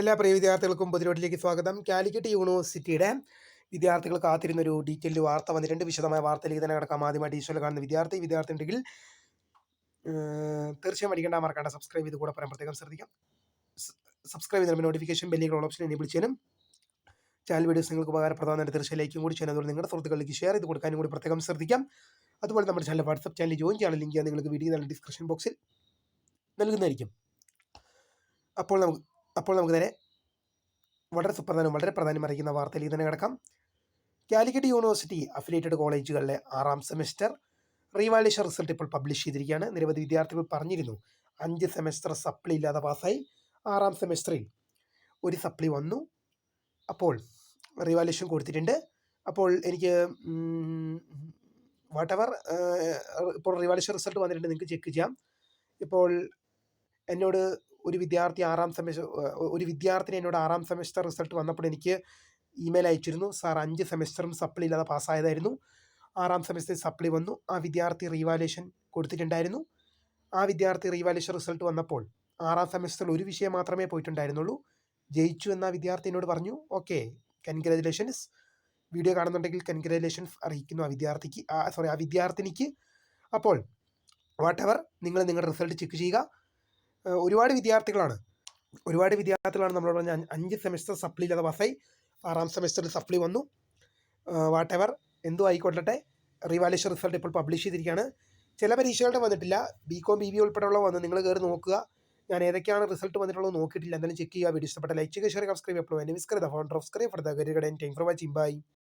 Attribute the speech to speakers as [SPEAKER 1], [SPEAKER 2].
[SPEAKER 1] എല്ലാ പ്രിയ വിദ്യാർത്ഥികൾക്കും പൊതുരോട്ടിലേക്ക് സ്വാഗതം. കാലിക്കറ്റ് യൂണിവേഴ്സിറ്റിയുടെ വിദ്യാർത്ഥികൾ കാത്തിരുന്ന ഒരു ഡീറ്റെയിൽഡ് വാർത്ത വന്നിട്ടുണ്ട്. വിശദമായ വാർത്തയിലേക്ക് തന്നെ കിടക്കാം. ആദ്യമായിട്ട് ഈശ്വര കാണുന്ന വിദ്യാർത്ഥി വിദ്യാർത്ഥി ഉണ്ടെങ്കിൽ തീർച്ചയായും അടിക്കേണ്ട മറക്കേണ്ട സബ്സ്ക്രൈബ് ചെയ്ത് കൂടെ പറയാൻ പ്രത്യേകം ശ്രദ്ധിക്കാം. സബ്സ്ക്രൈബ് ചെയ്ത് നോട്ടിഫിക്കേഷൻ ബെല്ലികൾ ഓപ്ഷൻ എനേബിൾ ചെയ്യാനും ചാനൽ വീഡിയോസ് നിങ്ങൾക്ക് ഉപകാരപ്രദമായിട്ട് തീർച്ചയായും ലൈക്കും കൂടി ചെയ്യാൻ അതുപോലെ നിങ്ങളുടെ സുഹൃത്തുക്കളിലേക്ക് ഷെയർ ചെയ്ത് കൊടുക്കാനും കൂടി പ്രത്യേകം ശ്രദ്ധിക്കാം. അതുപോലെ നമ്മുടെ ചാനൽ വാട്സപ്പ് ചാനൽ ജോയിൻ ചെയ്യാൻ ലിങ്ക് നിങ്ങൾക്ക് വീഡിയോ ഡിസ്ക്രിപ്ഷൻ ബോക്സിൽ നൽകുന്നതായിരിക്കും. അപ്പോൾ നമുക്ക് അപ്പോൾ നമുക്ക് വളരെ സുപ്രധാനം വളരെ പ്രാധാന്യം അറിയിക്കുന്ന വാർത്തയിലേക്ക് തന്നെ കിടക്കാം. കാലിക്കറ്റ് യൂണിവേഴ്സിറ്റി അഫിലിയേറ്റഡ് കോളേജുകളിലെ ആറാം സെമസ്റ്റർ റീവാലേഷൻ റിസൾട്ട് ഇപ്പോൾ പബ്ലിഷ് ചെയ്തിരിക്കുകയാണ്. നിരവധി വിദ്യാർത്ഥികൾ പറഞ്ഞിരുന്നു അഞ്ച് സെമസ്റ്റർ സപ്ലി ഇല്ലാതെ പാസ്സായി. ആറാം സെമസ്റ്ററിൽ ഒരു സപ്ലി വന്നു. അപ്പോൾ റിവാലേഷൻ കൊടുത്തിട്ടുണ്ട്. അപ്പോൾ എനിക്ക് വാട്ട് എവർ ഇപ്പോൾ റിവാലേഷൻ റിസൾട്ട് വന്നിട്ടുണ്ട് നിങ്ങൾക്ക് ചെക്ക് ചെയ്യാം. ഇപ്പോൾ എന്നോട് ഒരു വിദ്യാർത്ഥി ആറാം സെമസ്റ്റർ ഒരു വിദ്യാർത്ഥിനി എന്നോട് ആറാം സെമസ്റ്റർ റിസൾട്ട് വന്നപ്പോൾ എനിക്ക് ഇമെയിൽ അയച്ചിരുന്നു. സാർ അഞ്ച് സെമസ്റ്ററും സപ്ലി ഇല്ലാതെ പാസ്സായതായിരുന്നു. ആറാം സെമസ്റ്ററിൽ സപ്ലി വന്നു. ആ വിദ്യാർത്ഥി റീവാലേഷൻ കൊടുത്തിട്ടുണ്ടായിരുന്നു. ആ വിദ്യാർത്ഥി റീവാലേഷൻ റിസൾട്ട് വന്നപ്പോൾ ആറാം സെമസ്റ്ററിൽ ഒരു വിഷയം മാത്രമേ പോയിട്ടുണ്ടായിരുന്നുള്ളൂ. ജയിച്ചു എന്ന വിദ്യാർത്ഥി എന്നോട് പറഞ്ഞു. ഓക്കെ കൺഗ്രാജുലേഷൻസ് വീഡിയോ കാണുന്നുണ്ടെങ്കിൽ കൺഗ്രാജുലേഷൻസ് അറിയിക്കുന്നു ആ വിദ്യാർത്ഥിക്ക് സോറി ആ വിദ്യാർത്ഥിനിക്ക്. അപ്പോൾ വാട്ട് എവർ നിങ്ങൾ നിങ്ങളുടെ റിസൾട്ട് ചെക്ക് ചെയ്യുക. ഒരുപാട് വിദ്യാർത്ഥികളാണ്. ഒരുപാട് വിദ്യാർത്ഥികളാണ് നമ്മളോട് പറഞ്ഞ അഞ്ച് സെമിസ്റ്റർ സപ്ലി ഇല്ലാതെ പാസ്സായി ആറാം സെമസ്റ്ററിൽ സപ്ലി വന്നു. വാട്ട് എവർ എന്തോ ആയിക്കൊള്ളട്ടെ. റിവാലേഷൻ റിസൾട്ട് ഇപ്പോൾ പബ്ലിഷ് ചെയ്തിരിക്കുകയാണ്. ചില പരീക്ഷകളുടെ വന്നിട്ടില്ല. ബി കോം ബി ബി ഉൾപ്പെടെയുള്ള വന്ന് നിങ്ങൾ കയറി നോക്കുക. ഞാൻ ഏതൊക്കെയാണ് റിസൾട്ട് വന്നിട്ടുള്ളത് നോക്കിയിട്ടില്ല. എന്തായാലും ചെക്ക് ചെയ്യുക. വീഡിയോ ഇഷ്ടപ്പെട്ട ലൈക്ക് ചെയ്യുക ഷെയർ സബ്സ്ക്രൈബ് എന്നെ മിസ്കറി the founder of scribe for the ഗരി ഗഡൻ ടൈം ഫോർ വാച്ചിങ് ബൈ